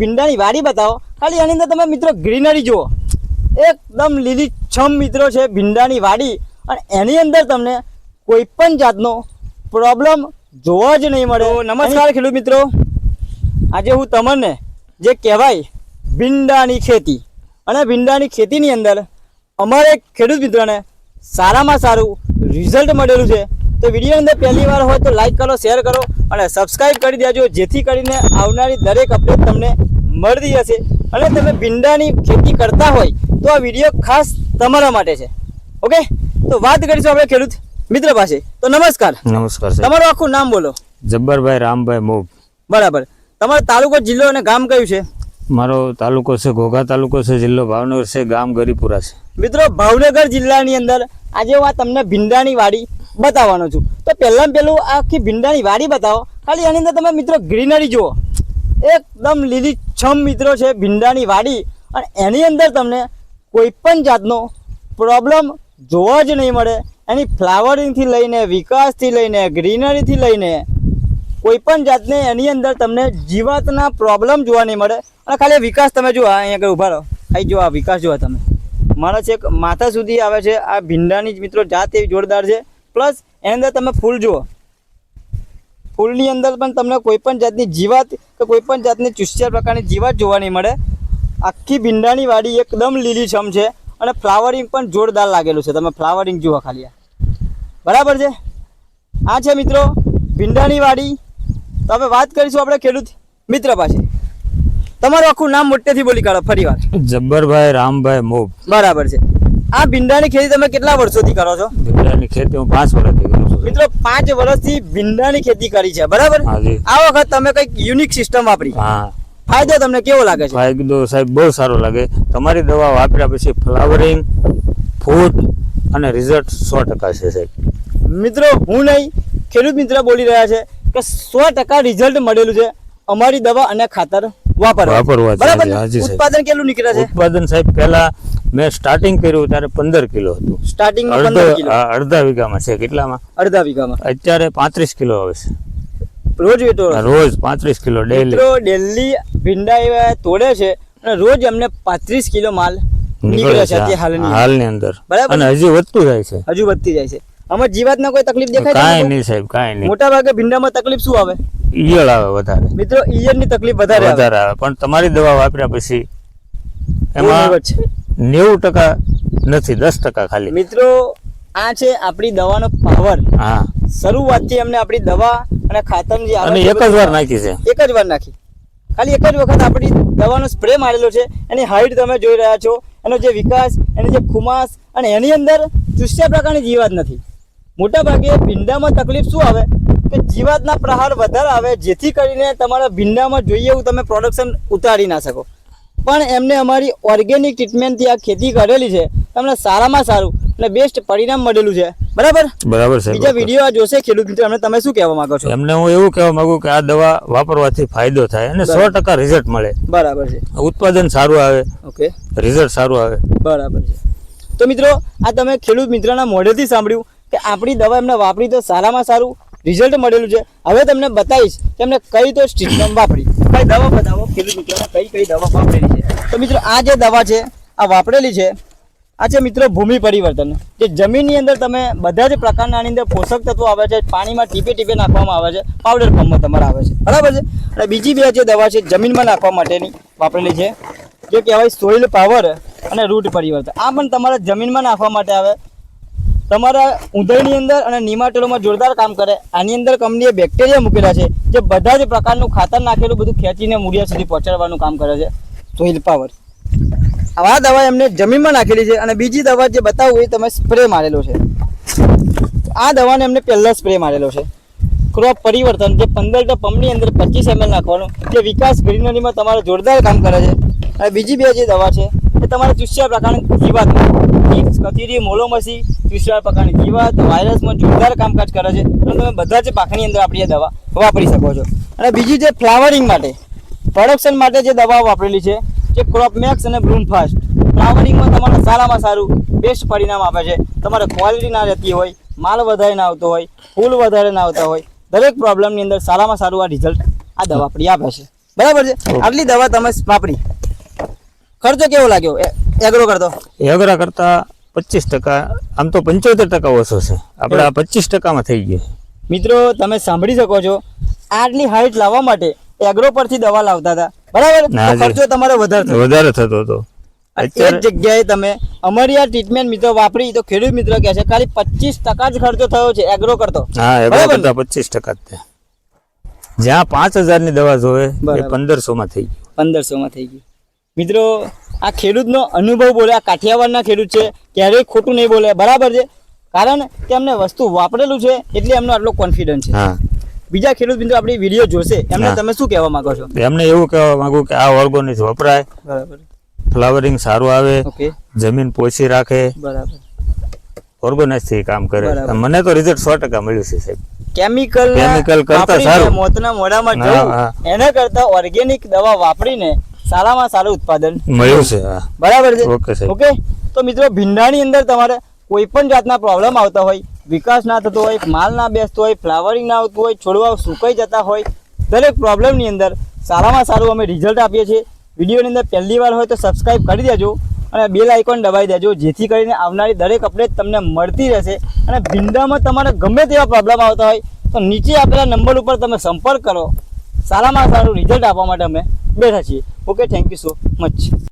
ભીંડાની વાડી બતાવો. ખાલી એની અંદર તમે મિત્રો ગ્રીનરી જુઓ. એકદમ લીલી છમ મિત્રો છે ભીંડાની વાડી. અને એની અંદર તમને કોઈ પણ જાતનો પ્રોબ્લેમ જોવા જ નહીં મળે. નમસ્કાર ખેડૂત મિત્રો. આજે હું તમને જે કહેવાય ભીંડાની ખેતી અને ભીંડાની ખેતીની અંદર અમારે ખેડૂત મિત્રોને સારામાં સારું રિઝલ્ટ મળેલું છે. તો વીડિયો અંદર પહેલી વાર હોય તો લાઈક કરો શેર કરો અને સબસ્ક્રાઈબ કરી દેજો. જેથી કરીને આવનારી દરેક અપડેટ તમને મળતી હશે અને તમે ભીંડાની ખેતી કરતા હોય તો આ વીડિયો ખાસ તમારા માટે છે. ઓકે તો વાત કરીશું આપણે ખેડૂત મિત્ર પાસે. તો નમસ્કાર. નમસ્કાર તમારું આખું નામ બોલો. જબ્બરભાઈ રામભાઈ મોબ. બરાબર. તમારો તાલુકો જિલ્લો અને ગામ કયું છે? મારો તાલુકો છે ઘોઘા તાલુકો છે જિલ્લો ભાવનગર છે ગામ ગરીપુરા છે. મિત્રો ભાવનગર જિલ્લાની અંદર આજે હું આ તમને ભીંડાની વાડી બતાવવાનો છું. તો પહેલાં પહેલું આખી ભીંડાની વાડી બતાવો. ખાલી એની અંદર તમે મિત્રો ગ્રીનરી જુઓ. એકદમ લીલી છમ મિત્રો છે, ભીંડાની વાડી. અને એની અંદર તમને કોઈ પણ જાતનો પ્રોબ્લેમ જોવા જ નહીં મળે. એની ફ્લાવરિંગથી લઈને, વિકાસથી લઈને ગ્રીનરીથી લઈને, કોઈ પણ જાતને એની અંદર તમને જીવાતના પ્રોબ્લેમ જોવા નહીં મળે. અને ખાલી વિકાસ તમે જુઓ અહીંયા આગળ ઊભા રહો. અહીં જુઓ, આ વિકાસ જુઓ તમે. મારા છેક માથા સુધી આવે છે, આ ભીંડાની મિત્રો જાત એવી જોરદાર છે. પ્લસ એની અંદર તમે ફૂલ જુઓ. ફૂલની અંદર પણ તમને કોઈ પણ જાતની જીવાત કે કોઈ પણ જાતની ચુસ્યા પ્રકારની જીવાત જોવા નહીં મળે. આખી ભીંડાની વાડી એકદમ લીલીછમ છે અને ફ્લાવરિંગ પણ જોરદાર લાગેલું છે. તમે ફ્લાવરિંગ જુઓ ખાલી બરાબર છે? આ છે મિત્રો ભીંડાની વાડી. તો હવે વાત કરીશું આપણે ખેડૂત મિત્ર પાસે. તમારું આખું નામ મોટેથી બોલી કાઢો ફરી વાર. જબ્બરભાઈ રામભાઈ મોબ બરાબર છે. આ ભીંડાની ખેતી તમે કેટલા વર્ષોથી કરો છો? ભીંડાની ખેતી હું પાંચ વર્ષથી કરું છું મિત્રો પાંચ વર્ષથી ભીંડાની ખેતી કરી છે બરાબર? આ વખત તમે કંઈક યુનિક સિસ્ટમ વાપરી. હા. ફાયદો તમને કેવો લાગે છે? ફાયદો સાહેબ બહુ સારો લાગે. તમારી દવા વાપર્યા પછી ફ્લાવરિંગ ફૂડ અને રિઝલ્ટ સો ટકા છે સાહેબ. મિત્રો હું નહીં ખેડૂત મિત્ર બોલી રહ્યા છે કે સો ટકા રિઝલ્ટ મળેલું છે અમારી દવા અને ખાતર વાપરવા. બરાબર. ઉત્પાદન કેટલું નીકળે છે? ઉત્પાદન સાહેબ પહેલા મેં સ્ટાર્ટિંગ કર્યું ત્યારે પંદર કિલો હતું. સ્ટાર્ટિંગમાં પંદર અડધો વીઘામાં છે કેટલામાં? અડધા વીઘામાં. અત્યારે પાંત્રીસ કિલો આવે છે. રોજ વેટો રોજ પાંત્રીસ કિલો ડેલી ડેલી ભીંડા તોડે છે અને રોજ અમને પાંત્રીસ કિલો માલ નીકળે છે હાલની હાલની અંદર. બરાબર. અને હજી વધતું જાય છે. હજુ વધતી જાય છે. આમાં જીવાતના કોઈ તકલીફ દેખાય કાંઈ નહીં સાહેબ કાંઈ નહીં. મોટા ભાગે ભીંડામાં તકલીફ શું આવે? ઈયળ આવે વધારે. મિત્રો ઈયળની તકલીફ વધારે વધારે આવે. પણ તમારી દવા વાપર્યા પછી એમાં. નેવું ટકા નથી દસ ટકા ખાલી. મિત્રો આ છે આપણી દવાનો પાવર. હા. શરૂઆતથી અમને આપણી દવા અને ખાતરની જે અને એક જ વાર નાખી છે. એક જ વાર નાખી. ખાલી એક જ વખત આપણી દવાનો સ્પ્રે મારેલો છે. એની હાઈટ તમે જોઈ રહ્યા છો. એનો જે વિકાસ એની જે ખુમાસ અને એની અંદર ચુસ્યા પ્રકારની જીવાત નથી. મોટા ભાગે ભીંડામાં તકલીફ શું આવે? કે જીવાતના પ્રહાર વધારે આવે જેથી કરીને તમારા ભીંડામાં જોઈએ એવું તમે પ્રોડક્શન ઉતારી ના શકો. પણ એમને અમારી ઓર્ગેનિક ટ્રીટમેન્ટથી આ ખેતી કરેલી છે. તમને સારામાં સારું અને બેસ્ટ પરિણામ મળેલું છે. બરાબર? બરાબર બીજા વીડિયો આ જોશે ખેડૂત મિત્રો. એમને તમે શું કહેવા માંગો છો? એમને હું એવું કહેવા માંગુ કે આ દવા વાપરવાથી ફાયદો થાય અને સો ટકા રિઝલ્ટ મળે. બરાબર છે. ઉત્પાદન સારું આવે. ઓકે. રિઝલ્ટ સારું આવે. બરાબર છે. તો મિત્રો આ તમે ખેડૂત મિત્રના મોઢેથી સાંભળ્યું કે આપણી દવા એમને વાપરી તો સારામાં સારું રિઝલ્ટ મળેલું છે. હવે તમને બતાવીશ કે એમને કઈ તો ટ્રીટમેન્ટ વાપરી. કઈ દવા બતાવો? ખેડૂત મિત્રોને કઈ કઈ દવા વાપરેલી છે? તો મિત્રો, આ જે દવા છે, આ વાપરેલી છે, આ છે મિત્રો ભૂમિ પરિવર્તન. જે જમીનની અંદર તમે બધા જ પ્રકારના આની અંદર પોષક તત્વો આવે છે, પાણીમાં ટીપે ટીપે નાખવામાં આવે છે પાવડર ફોર્મમાં તમારે આવે છે. બરાબર છે? અને બીજી બે જે દવા છે, જમીનમાં નાખવા માટેની વાપરેલી છે, જે કહેવાય સોઇલ પાવર અને રૂટ પરિવર્તન. આ પણ તમારા જમીનમાં નાખવા માટે આવે તમારા ઉંધઈની અંદર અને નિમાટોલોમાં જોરદાર કામ કરે. આની અંદર કંપનીએ બેક્ટેરિયા મૂકેલા છે, જે બધા જ પ્રકારનું ખાતર નાખેલું બધું ખેંચીને મૂળિયા સુધી પહોંચાડવાનું કામ કરે છે. Soil power. આ દવા એમને જમીનમાં નાખેલી છે અને બીજી દવા જે બતાવું એ તમે સ્પ્રે મારેલો છે. આ દવાને એમને પહેલાં સ્પ્રે મારેલો છે. ક્રોપ પરિવર્તન જે પંદર ટકા પંપની અંદર પચીસ એમએલ નાખવાનું, જે વિકાસ ગ્રીનરીમાં તમારે જોરદાર કામ કરે છે. અને બીજી બે જે દવા છે, એ તમારે ચુસ્યા પ્રકારની જીવાત કથીરી, મોલોમસી ચુસ્યા પ્રકારની જીવાત વાયરસમાં જોરદાર કામકાજ કરે છે. અને તમે બધા જ પાકની અંદર આપણી દવા વાપરી શકો છો. અને બીજી જે ફ્લાવરિંગ માટે પ્રોડક્શન માટે જે દવાઓ વાપરેલી છે જે ક્રોપમેક્સ અને બ્લૂમફાસ્ટ ફ્લાવરિંગમાં તમારે સારામાં સારું બેસ્ટ પરિણામ આપે છે. તમારે ક્વોલિટી ના રહેતી હોય માલ વધારે ના આવતો હોય ફૂલ વધારે ના આવતા હોય દરેક પ્રોબ્લેમની અંદર સારામાં સારું આ રિઝલ્ટ આ દવા આપણી આપે છે. બરાબર છે? આટલી દવા તમે વાપરી. ખર્ચો કેવો લાગ્યો? એગ્રો કરતો. એગ્રો કરતા પચીસ ટકા આમ તો પંચોતેર ટકા ઓછો છે. આપણે આ પચીસ ટકામાં થઈ ગયું. મિત્રો તમે સાંભળી શકો છો આટલી હાઈટ લાવવા માટે એગ્રો પરથી દવા લાવતા હતા. બરાબર? ના. ખર્ચો તમારો વધારે વધારે થતો હતો. અને એ જગ્યાએ તમે અમારી આ ટ્રીટમેન્ટ મિત્રો વાપરી તો ખેડૂત મિત્રો કહે છે ખાલી પચીસ ટકા જ ખર્ચો થયો છે એગ્રો કરતો. હા એગ્રો બરાબર કરતા પચીસ ટકા જ જ્યાં પાંચ હજારની દવા જોવે એ પંદરસો માં થઈ ગઈ પંદરસો માં થઈ ગયું. મિત્રો આ ખેડૂતનો અનુભવ બોલે આ કાઠિયાવાડના ખેડૂત છે ક્યારેય ખોટું નહીં બોલે બરાબર છે? કારણ કે એમને વસ્તુ વાપરેલું છે એટલે એમનો આટલો કોન્ફિડન્સ છે. બીજા ખેડૂત મિત્રો આપણી વીડિયો જોશે એમને તમે શું કહેવા માંગો છો? એમને એવું કહેવા માંગુ કે આ ઓર્ગોનિક વપરાય. બરાબર. ફ્લાવરિંગ સારું આવે જમીન પોચી રાખે. બરાબર. ઓર્ગોનાઇઝથી કામ કરે. મને તો રિઝલ્ટ સો ટકા મળ્યું છે સાહેબ. કેમિકલ કેમિકલ કરતા સારું. મોતના મોઢામાં જવું એના કરતા ઓર્ગેનિક દવા વાપરીને સારામાં સારું ઉત્પાદન. મળ્યું છે બરાબર છે? ઓકે. ઓકે? તો મિત્રો ભીંડાની અંદર તમારે કોઈ પણ જાતના પ્રોબ્લેમ આવતા હોય વિકાસ ના થતો હોય માલ ના બેસતો હોય ફ્લાવરિંગ ના આવતું હોય છોડવા સુકાઈ જતા હોય દરેક પ્રોબ્લેમની અંદર સારામાં સારું અમે રિઝલ્ટ આપીએ છીએ. વિડીયોની અંદર પહેલી વાર હોય તો સબસ્ક્રાઈબ કરી દેજો અને બેલ આઇકોન દબાવી દેજો જેથી કરીને આવનારી દરેક અપડેટ તમને મળતી રહેશે અને ભીંડામાં તમારે ગમે તેવા પ્રોબ્લેમ આવતા હોય તો નીચે આપેલા નંબર ઉપર તમે સંપર્ક કરો. સારામાં સારું રિઝલ્ટ આપવા માટે અમે બેઠા છીએ. Okay thank you so much